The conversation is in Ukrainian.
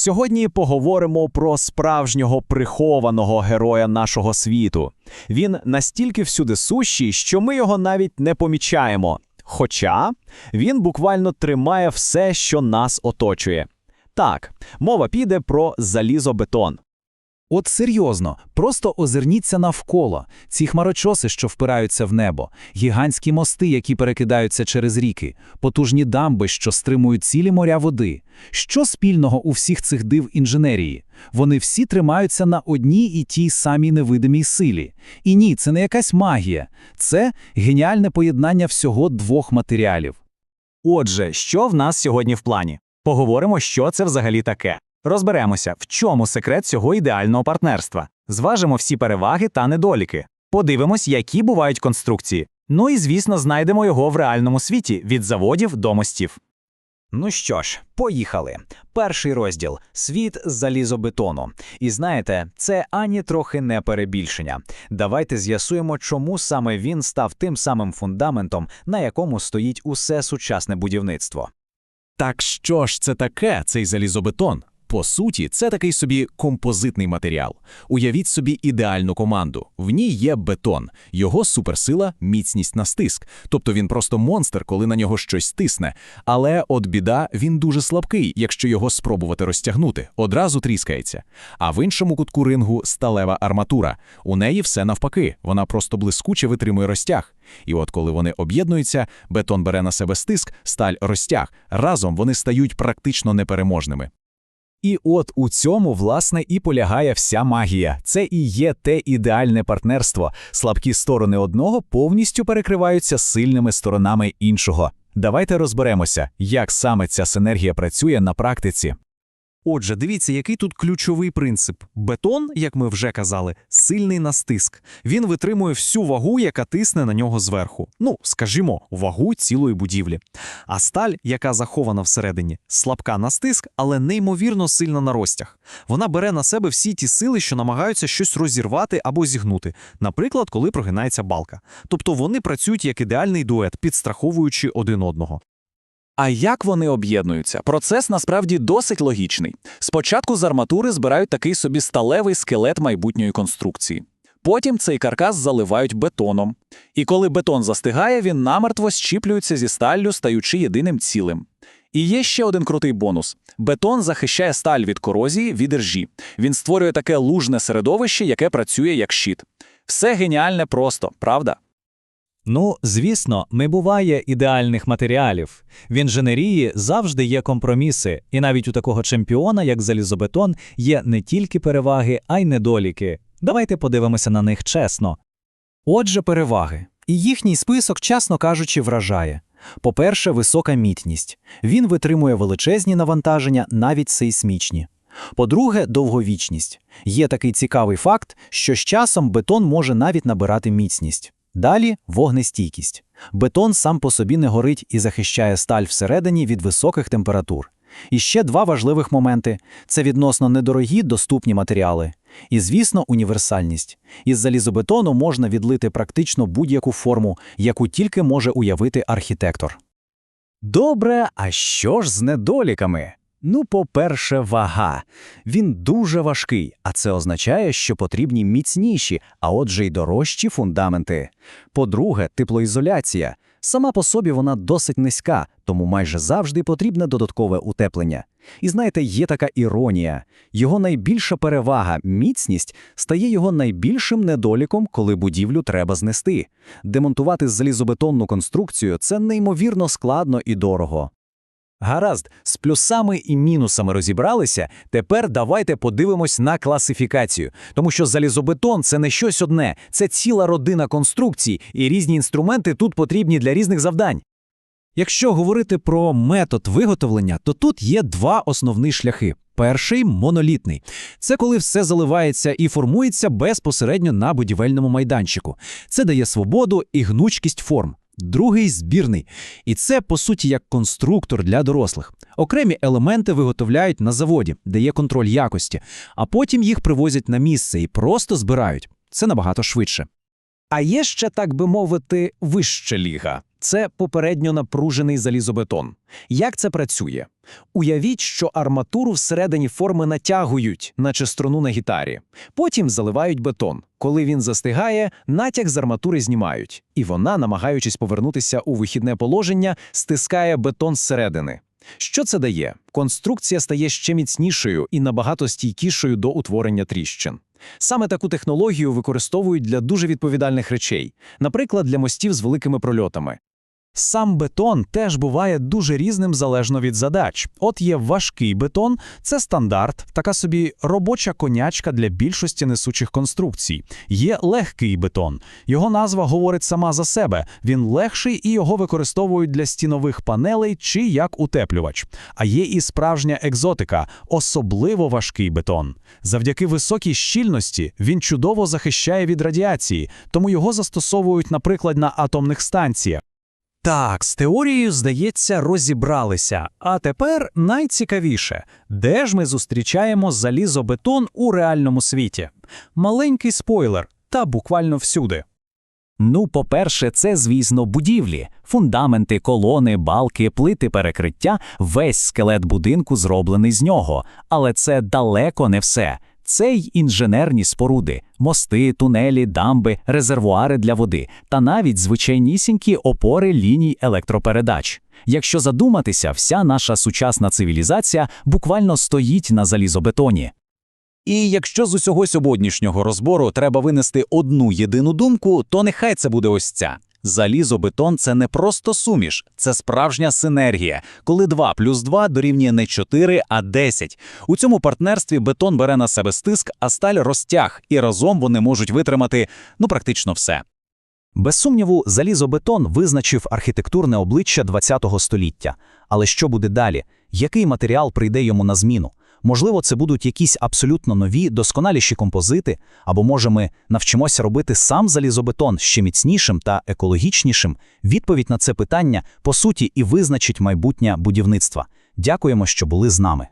Сьогодні поговоримо про справжнього прихованого героя нашого світу. Він настільки всюди сущий, що ми його навіть не помічаємо. Хоча він буквально тримає все, що нас оточує. Так, мова піде про залізобетон. От серйозно, просто озирніться навколо. Ці хмарочоси, що впираються в небо, гігантські мости, які перекидаються через ріки, потужні дамби, що стримують цілі моря води. Що спільного у всіх цих див інженерії? Вони всі тримаються на одній і тій самій невидимій силі. І ні, це не якась магія. Це геніальне поєднання всього двох матеріалів. Отже, що в нас сьогодні в плані? Поговоримо, що це взагалі таке. Розберемося, в чому секрет цього ідеального партнерства. Зважимо всі переваги та недоліки. Подивимось, які бувають конструкції. Ну і, звісно, знайдемо його в реальному світі від заводів до мостів. Ну що ж, поїхали. Перший розділ світ залізобетону. І знаєте, це ані трохи не перебільшення. Давайте з'ясуємо, чому саме він став тим самим фундаментом, на якому стоїть усе сучасне будівництво. Так що ж це таке, цей залізобетон? По суті, це такий собі композитний матеріал. Уявіть собі ідеальну команду. В ній є бетон, його суперсила міцність на стиск. Тобто він просто монстр, коли на нього щось тисне. Але от біда, він дуже слабкий, якщо його спробувати розтягнути, одразу тріскається. А в іншому кутку рингу сталева арматура. У неї все навпаки, вона просто блискуче витримує розтяг. І от коли вони об'єднуються, бетон бере на себе стиск, сталь розтяг. Разом вони стають практично непереможними. І от у цьому, власне, і полягає вся магія. Це і є те ідеальне партнерство. Слабкі сторони одного повністю перекриваються сильними сторонами іншого. Давайте розберемося, як саме ця синергія працює на практиці. Отже, дивіться, який тут ключовий принцип. Бетон, як ми вже казали, сильний на стиск. Він витримує всю вагу, яка тисне на нього зверху. Ну, скажімо, вагу цілої будівлі. А сталь, яка захована всередині, слабка на стиск, але неймовірно сильна на розтяг. Вона бере на себе всі ті сили, що намагаються щось розірвати або зігнути, наприклад, коли прогинається балка. Тобто вони працюють як ідеальний дует, підстраховуючи один одного. А як вони об'єднуються? Процес насправді досить логічний. Спочатку з арматури збирають такий собі сталевий скелет майбутньої конструкції. Потім цей каркас заливають бетоном. І коли бетон застигає, він намертво щіплюється зі сталлю, стаючи єдиним цілим. І є ще один крутий бонус: бетон захищає сталь від корозії, від іржі. Він створює таке лужне середовище, яке працює як щит. Все геніальне просто, правда? Ну, звісно, не буває ідеальних матеріалів. В інженерії завжди є компроміси, і навіть у такого чемпіона, як залізобетон, є не тільки переваги, а й недоліки. Давайте подивимося на них чесно. Отже, переваги. І їхній список, чесно кажучи, вражає. По-перше, висока мітність. Він витримує величезні навантаження, навіть сейсмічні. По-друге, довговічність. Є такий цікавий факт, що з часом бетон може навіть набирати міцність. Далі вогнестійкість. Бетон сам по собі не горить і захищає сталь всередині від високих температур. І ще два важливих моменти це відносно недорогі доступні матеріали. І, звісно, універсальність. Із залізобетону можна відлити практично будь-яку форму, яку тільки може уявити архітектор. Добре, а що ж з недоліками? Ну, по-перше, вага. Він дуже важкий, а це означає, що потрібні міцніші, а отже й дорожчі фундаменти. По-друге, теплоізоляція. Сама по собі вона досить низька, тому майже завжди потрібне додаткове утеплення. І знаєте, є така іронія. Його найбільша перевага, міцність, стає його найбільшим недоліком, коли будівлю треба знести. Демонтувати залізобетонну конструкцію це неймовірно складно і дорого. Гаразд, з плюсами і мінусами розібралися. Тепер давайте подивимось на класифікацію, тому що залізобетон це не щось одне, це ціла родина конструкцій, і різні інструменти тут потрібні для різних завдань. Якщо говорити про метод виготовлення, то тут є два основні шляхи. Перший монолітний. Це коли все заливається і формується безпосередньо на будівельному майданчику. Це дає свободу і гнучкість форм. Другий збірний. І це, по суті, як конструктор для дорослих. Окремі елементи виготовляють на заводі, де є контроль якості, а потім їх привозять на місце і просто збирають. Це набагато швидше. А є ще, так би мовити, вища ліга. Це попередньо напружений залізобетон. Як це працює? Уявіть, що арматуру всередині форми натягують, наче струну на гітарі. Потім заливають бетон. Коли він застигає, натяг з арматури знімають, і вона, намагаючись повернутися у вихідне положення, стискає бетон зсередини. Що це дає? Конструкція стає ще міцнішою і набагато стійкішою до утворення тріщин. Саме таку технологію використовують для дуже відповідальних речей, наприклад, для мостів з великими прольотами. Сам бетон теж буває дуже різним залежно від задач. От є важкий бетон, це стандарт, така собі робоча конячка для більшості несучих конструкцій. Є легкий бетон. Його назва говорить сама за себе. Він легший і його використовують для стінових панелей чи як утеплювач. А є і справжня екзотика, особливо важкий бетон. Завдяки високій щільності він чудово захищає від радіації, тому його застосовують, наприклад, на атомних станціях. Так, з теорією, здається, розібралися. А тепер найцікавіше, де ж ми зустрічаємо залізобетон у реальному світі? Маленький спойлер, та буквально всюди. Ну, по-перше, це, звісно, будівлі. Фундаменти, колони, балки, плити перекриття, весь скелет будинку зроблений з нього. Але це далеко не все. Це й інженерні споруди, мости, тунелі, дамби, резервуари для води та навіть звичайнісінькі опори ліній електропередач. Якщо задуматися, вся наша сучасна цивілізація буквально стоїть на залізобетоні. І якщо з усього сьогоднішнього розбору треба винести одну єдину думку, то нехай це буде ось ця. Залізобетон – це не просто суміш, це справжня синергія, коли 2 плюс 2 дорівнює не 4, а 10. У цьому партнерстві бетон бере на себе стиск, а сталь розтяг, і разом вони можуть витримати ну практично все. Без сумніву, залізобетон визначив архітектурне обличчя ХХ століття. Але що буде далі? Який матеріал прийде йому на зміну? Можливо, це будуть якісь абсолютно нові, досконаліші композити, або може ми навчимося робити сам залізобетон ще міцнішим та екологічнішим? Відповідь на це питання, по суті, і визначить майбутнє будівництва. Дякуємо, що були з нами.